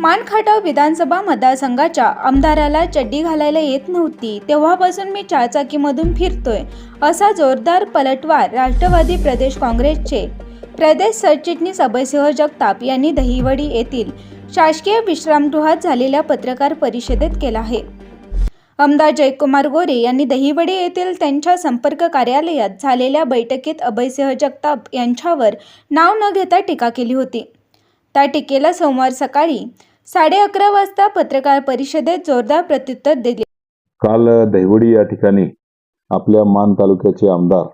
मानखाटाव विधानसभा मतदारसंघाच्या आमदाराला चड्डी घालायला येत नव्हती. तेव्हापासून मी चारचाकीमधून फिरतोय असा जोरदार पलटवार राष्ट्रवादी प्रदेश काँग्रेसचे प्रदेश सरचिटणीस अभयसिंह जगताप यांनी दहिवडी येथील शासकीय विश्रामगृहात झालेल्या पत्रकार परिषदेत केला आहे. आमदार जयकुमार गोरे यांनी दहिवडी येथील त्यांच्या संपर्क कार्यालयात झालेल्या बैठकीत अभयसिंह जगताप यांच्यावर नाव न घेता टीका केली होती. त्या टीकेला सोमवार सकाळी साडे अकरा वाजता पत्रकार परिषदेत जोरदार प्रत्युत्तर दिले. काल दहिवडी या ठिकाणी आपल्या मान तालुक्याचे आमदार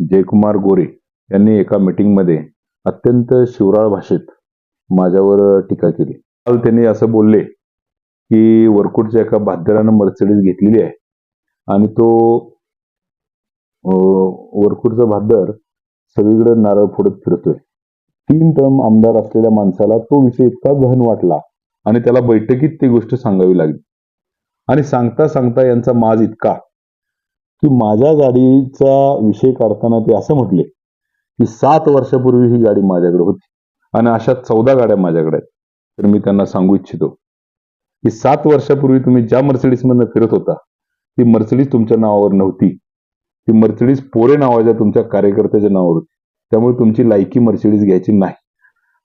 जयकुमार गोरे यांनी एका मीटिंगमध्ये अत्यंत शिवराळ भाषेत माझ्यावर टीका केली. काल त्यांनी असं बोलले की वरकुटच्या एका भाद्यारानं मर्सिडीज घेतलेली आहे आणि तो वरकुटचा भादर सगळीकडे नारळ फोडत फिरतोय. तीन टर्म आमदार असलेल्या माणसाला तो विषय इतका गहन वाटला आणि त्याला बैठकीत ती गोष्ट सांगावी लागली. आणि सांगता सांगता यांचा माज इतका की माझ्या गाडीचा विषय काढताना ते असं म्हटले की सात वर्षापूर्वी ही गाडी माझ्याकडे होती आणि अशा चौदा गाड्या माझ्याकडे आहेत. तर मी त्यांना सांगू इच्छितो की सात वर्षापूर्वी तुम्ही ज्या मर्सिडीजमधनं फिरत होता ती मर्सिडीज तुमच्या नावावर नव्हती. ती मर्सिडीज पोरे नावाच्या तुमच्या कार्यकर्त्याच्या नावावर होती. त्यामुळे तुमची लायकी मर्सिडीज घ्यायची नाही.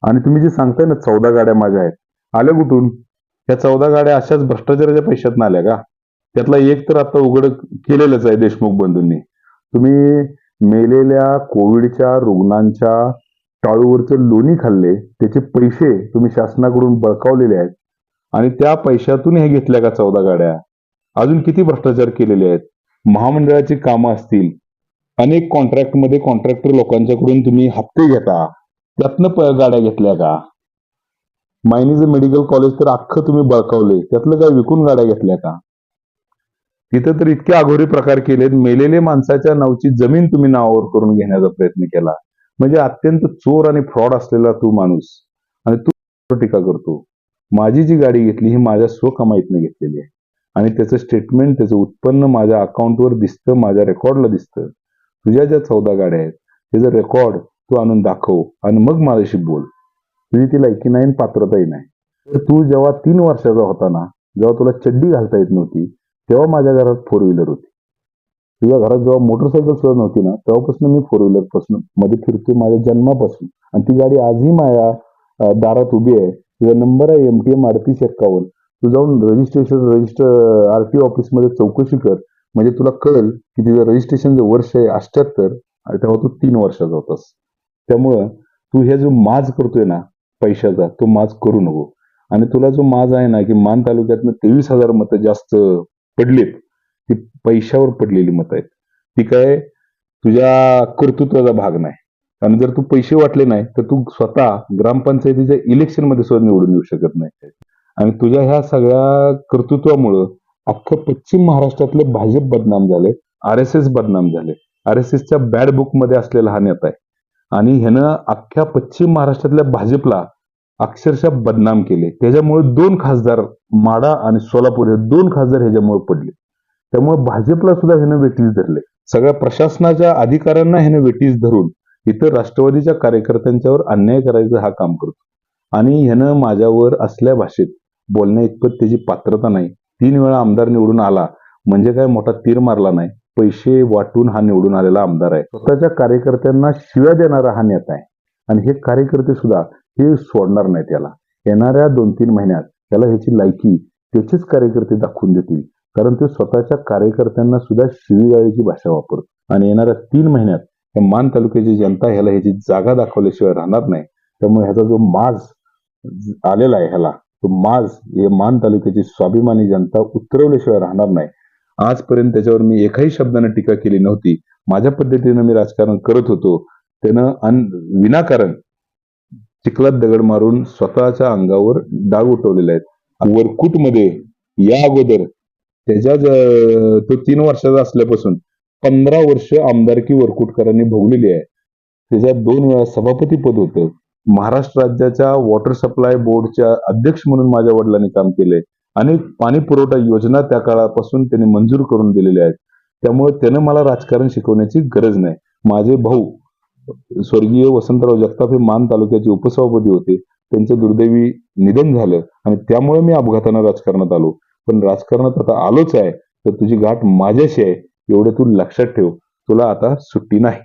आणि तुम्ही जे सांगताय ना चौदा गाड्या माझ्या आहेत. आल्या कुठून? या चौदा गाड्या अशाच भ्रष्टाचाराच्या पैशात आल्या का? त्यातला एक तर आता उघड केलेलंच आहे देशमुख बंधूंनी. तुम्ही मेलेल्या कोविडच्या रुग्णांच्या टाळूवरचं लोणी खाल्ले त्याचे पैसे तुम्ही शासनाकडून बळकावलेले आहेत. आणि त्या पैशातून हे घेतल्या का चौदा गाड्या? अजून किती भ्रष्टाचार केलेले आहेत? महामंडळाची कामं असतील अनेक कॉन्ट्रॅक्टमध्ये कॉन्ट्रॅक्टर लोकांच्याकडून तुम्ही हप्ते घेता. त्यातनं प- गाड्या घेतल्या का? मायनीचं मेडिकल कॉलेज तर अख्खं तुम्ही बळकावले. त्यातलं काय विकून गाड्या घेतल्या का? तिथं तर इतके अघोरी प्रकार केलेत. मेलेले माणसाच्या नावची जमीन तुम्ही नावावर करून घेण्याचा प्रयत्न केला. म्हणजे अत्यंत चोर आणि फ्रॉड असलेला तू माणूस. आणि तू टीका करतो. माझी जी गाडी घेतली ही माझ्या स्वकमाईतनं घेतलेली आहे. आणि त्याचं स्टेटमेंट त्याचं उत्पन्न माझ्या अकाउंटवर दिसतं माझ्या रेकॉर्डला दिसतं. तुझ्या ज्या चौदा गाड्या आहेत त्याचं रेकॉर्ड तू आणून दाखव आणि मग माझ्याशी बोल. तुझी ती लायकी नाही पात्रताही नाही. तर तू जेव्हा तीन वर्षाचा होता ना जेव्हा तुला चड्डी घालता येत नव्हती तेव्हा माझ्या घरात फोर व्हीलर होती. तुझ्या घरात जेव्हा मोटरसायकल सुद्धा नव्हती ना तेव्हापासून मी फोर व्हीलरपासून मध्ये फिरतोय माझ्या जन्मापासून. आणि ती गाडी आजही माझ्या दारात उभी आहे. तुझा नंबर आहे एम टी एम अडतीस एक्कावन्न. तू जाऊन रजिस्ट्रेशन रजिस्टर आर टी ऑफिसमध्ये चौकशी कर. म्हणजे तुला कळेल की तिचं रजिस्ट्रेशनचं वर्ष आहे अष्ट्याहत्तर आणि तेव्हा तू तीन वर्षाचा होतास. त्यामुळं तू हे जो माज करतोय ना पैशाचा तो माज करू नको. आणि तुला जो माज आहे ना की मान तालुक्यातनं तेवीस हजार मतं जास्त पडलीत ती पैशावर पडलेली मतं आहेत. ती काय तुझ्या कर्तृत्वाचा भाग नाही. आणि जर तू पैसे वाटले नाही तर तू स्वतः ग्रामपंचायतीच्या इलेक्शनमध्ये सुद्धा निवडून येऊ शकत नाही. आणि तुझ्या ह्या सगळ्या कर्तृत्वामुळं अख्खं पश्चिम महाराष्ट्रातले भाजप बदनाम झाले आर एस एस बदनाम झाले. आर एस एसच्या बॅड बुकमध्ये असलेला हा नेता आहे. आणि ह्यानं अख्ख्या पश्चिम महाराष्ट्रातल्या भाजपला अक्षरशः बदनाम केले. त्याच्यामुळे दोन खासदार माडा आणि सोलापूर हे दोन खासदार ह्याच्यामुळे पडले. त्यामुळे भाजपला सुद्धा ह्यानं वेटीस धरले. सगळ्या प्रशासनाच्या अधिकाऱ्यांना ह्यानं वेटीस धरून इतर राष्ट्रवादीच्या कार्यकर्त्यांच्यावर अन्याय करायचं हा काम करतो. आणि ह्यानं माझ्यावर असल्या भाषेत बोलण्या इतपत त्याची पात्रता नाही. तीन वेळा आमदार निवडून आला म्हणजे काय मोठा तीर मारला नाही. पैसे वाटून हा निवडून आलेला आमदार आहे. स्वतःच्या कार्यकर्त्यांना शिव्या देणारा हा नेता आहे. आणि हे कार्यकर्ते सुद्धा हे सोडणार नाही त्याला येणाऱ्या दोन तीन महिन्यात त्याला ह्याची लायकी त्याचेच कार्यकर्ते दाखवून देतील. कारण ते स्वतःच्या कार्यकर्त्यांना सुद्धा शिवीगाळीची भाषा वापरतो. आणि येणाऱ्या तीन महिन्यात या मान तालुक्याची जनता ह्याला ह्याची जागा दाखवल्याशिवाय राहणार नाही. त्यामुळे ह्याचा जो माज आलेला आहे ह्याला तो माज हे मान तालुक्याची स्वाभिमानी जनता उतरवल्याशिवाय राहणार नाही. आजपर्यंत त्याच्यावर मी एकाही शब्दाने टीका केली नव्हती. माझ्या पद्धतीनं मी राजकारण करत होतो. त्यानं अन विनाकारण चिखलात दगड मारून स्वतःच्या अंगावर डाग उठवलेले आहेत. वरकुटमध्ये या अगोदर त्याच्या तो तीन वर्षाचा असल्यापासून पंधरा वर्ष आमदारकी वरकुटकरांनी भोगलेली आहे. त्याच्यात दोन वेळा सभापती पद होतं. महाराष्ट्र राज्याच्या वॉटर सप्लाय बोर्डच्या अध्यक्ष म्हणून माझ्या वडिलांनी काम केले. अनेक पाणी पुरवठा योजना त्या काळापासून त्यांनी मंजूर करून दिलेल्या आहेत. त्यामुळे त्यानं मला राजकारण शिकवण्याची गरज नाही. माझे भाऊ स्वर्गीय वसंतराव जगताप हे मान तालुक्याचे उपसभापती होते. त्यांचं दुर्दैवी निधन झालं आणि त्यामुळे मी अपघातानं राजकारणात आलो. पण राजकारणात आता आलोच आहे. तर तुझी गाठ माझ्याशी आहे. एवढं तू लक्षात ठेव. तुला आता सुट्टी नाही.